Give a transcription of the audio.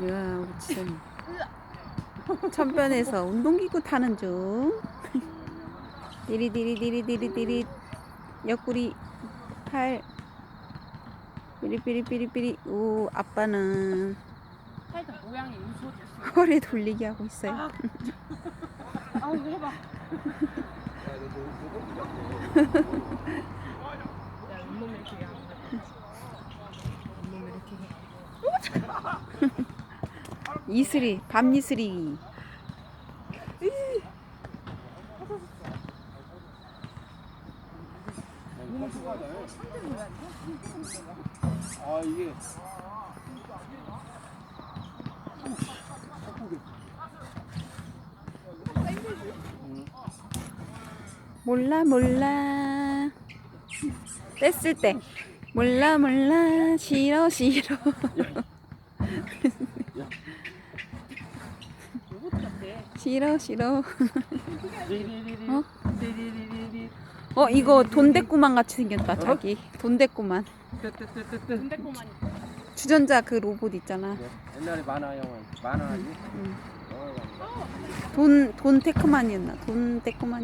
이야 우리 지선이 천변에서 운동기구 타는 중 디리디리디리디리디리 옆구리 팔 삐리삐리삐리삐리 오 아빠는 살짝 모양이 웃어졌어. 허리 돌리기 하고 있어요 아, 아 이거 해봐. 야, 이렇게 거. 잇몸 이렇게 해. 이슬이 밤 이슬이. 아 이게. 몰라 몰라. 뗐을 때. 몰라 몰라. 싫어 싫어 싫어 싫어 어? 어 이거 돈대꾸만 같이 생겼다 자기 돈대꾸만 뜨뜨뜨뜨뜨 군대꼬만 주전자 그 로봇 있잖아 옛날에 만화 영화 만화 아니? 응. 영화가 아니라. 돈 돈 테크만이었나 돈 테크만